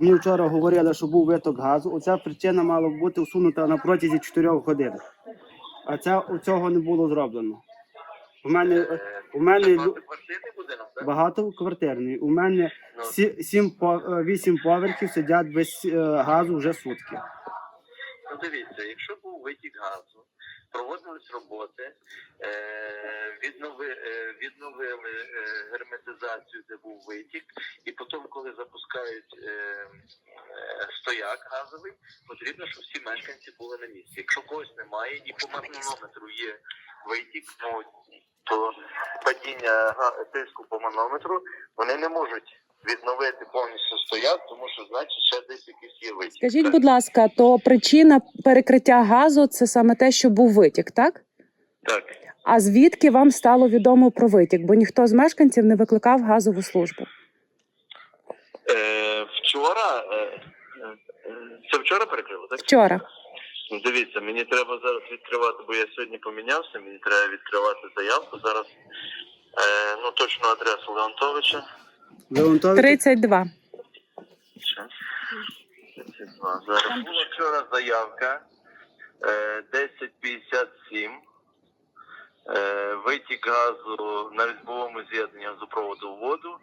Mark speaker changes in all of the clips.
Speaker 1: Мені вчора говорили, що був виток газу. Оця причина мала бути усунута на протязі 4 годин. А це, цього не було зроблено. У мене, у мене
Speaker 2: Багатоквартирний.
Speaker 1: У мене
Speaker 2: Ну.
Speaker 1: сі, сім, по- е, вісім поверхів сидять без е, газу вже сутки.
Speaker 2: Ну дивіться, якщо був витік газу, проводились роботи, е, е, відновили е, герметизацію, де був витік, і потім, коли запускають стояк газовий, потрібно, щоб всі мешканці були на місці. Якщо когось немає і по манометру є витік, ну то падіння тиску по манометру вони не можуть відновити повністю стояк, тому що значить ще десь якийсь є витік.
Speaker 3: Скажіть, будь ласка, то причина перекриття газу це саме те, що був витік, так?
Speaker 2: Так.
Speaker 3: А звідки вам стало відомо про витік? Бо ніхто з мешканців не викликав газову службу.
Speaker 2: Е, вчора, е, е, це вчора перекрили, так?
Speaker 3: Вчора.
Speaker 2: Ну, Дивіться, мені треба зараз відкривати, бо я сьогодні помінявся, мені треба відкривати заявку. Зараз е, ну точну адресу Леонтовича.
Speaker 1: Леонтович,
Speaker 3: 32.
Speaker 2: Щас. 32. Зараз була вчора заявка е, 1057. Е, витік газу на відбовому з'єднанні газопроводу в воду.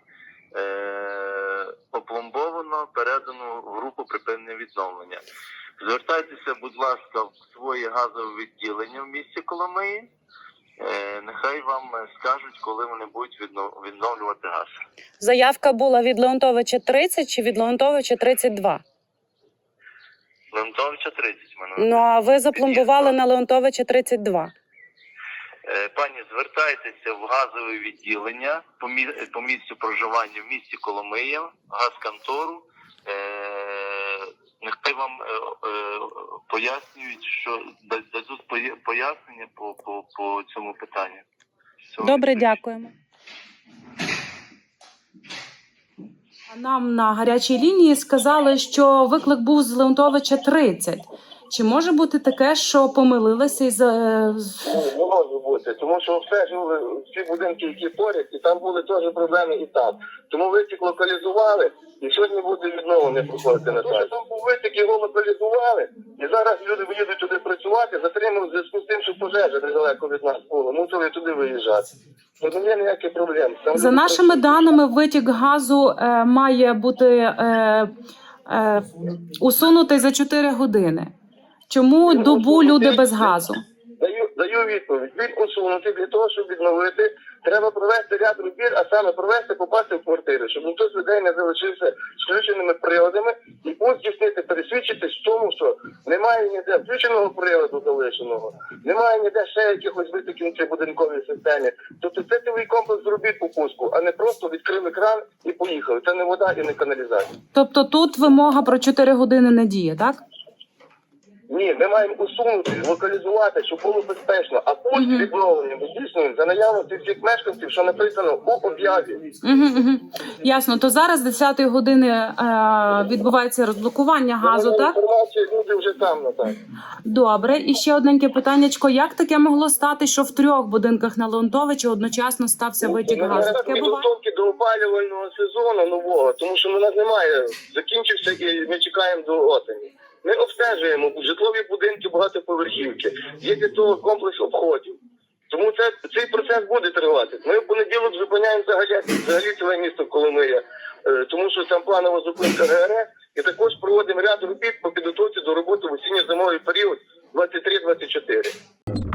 Speaker 2: Е, опломбовано, передано в групу припинення відновлення. Звертайтеся, будь ласка, в своє газове відділення в місті Коломиї. Е, нехай вам е, скажуть, коли вони будуть відно- відновлювати газ.
Speaker 3: Заявка була від Леонтовича 30 чи від Леонтовича 32?
Speaker 2: Леонтовича 30 мене.
Speaker 3: Ну а ви запломбували на Леонтовича 32.
Speaker 2: Е, Пані, звертайтеся в газове відділення по, по місцю проживання в місті Коломия, газконтору. Е, нехай вам е, е, пояснюють, що да- дадуть пояснення по, по, по цьому питанню. Всього
Speaker 3: Добре,
Speaker 2: найкращого.
Speaker 3: дякуємо. Нам на гарячій лінії сказали, що виклик був з Леонтовича 30. Чи може бути таке, що помилилися із
Speaker 4: Ну, бути, тому що обстежували всі будинки, які поряд, і там були теж проблеми і там. Тому витік локалізували, і сьогодні буде відновлення проходити на сайті. Там був витік, його локалізували, і зараз люди виїдуть туди працювати, затримали в зв'язку з тим, що пожежа недалеко від нас була. Мусили туди виїжджати. Ну, є ніяких проблем. Там
Speaker 3: за нашими
Speaker 4: працюють.
Speaker 3: даними, витік газу е, має бути е, е, усунутий за 4 години. Чому добу люди без газу?
Speaker 4: Даю, відповідь. Він усунути для того, щоб відновити. Треба провести ряд робіт, а саме провести, попасти в квартири, щоб ніхто з людей не залишився включеними приладами і здійснити, пересвідчитись в тому, що немає ніде включеного приладу залишеного, немає ніде ще якихось витоків цій будинковій системі. Тобто це цілий комплекс робіт по пуску, а не просто відкрили кран і поїхали. Це не вода і не каналізація.
Speaker 3: Тобто тут вимога про 4 години не діє, так?
Speaker 4: Ні, ми маємо усунути, локалізувати, щоб було безпечно. А
Speaker 3: Мгм.
Speaker 4: відновлення здійснюємо за наявності всіх мешканців, що написано у об'яві.
Speaker 3: Угу, угу. Ясно. То зараз з 10 години е, відбувається розблокування газу,
Speaker 4: Тому
Speaker 3: так?
Speaker 4: Інформація люди вже там на так.
Speaker 3: Добре. І ще одненьке питаннячко. Як таке могло стати, що в трьох будинках на Леонтовичі одночасно стався витік
Speaker 4: Ми
Speaker 3: газу? Таке буває?
Speaker 4: підготовки до опалювального сезону нового, тому що у нас немає, закінчився і ми чекаємо до осені. Ми обстежуємо житлові будинки, багатоповерхівки. Є для того комплекс обходів. Тому це цей процес буде тривати. Ми в понеділок зупиняємо взагалі, взагалі ціле місто Коломия, е, тому що там планова зупинка ГРС, і також проводимо ряд робіт по підготовці до роботи в осінньо-зимовий період 23-24.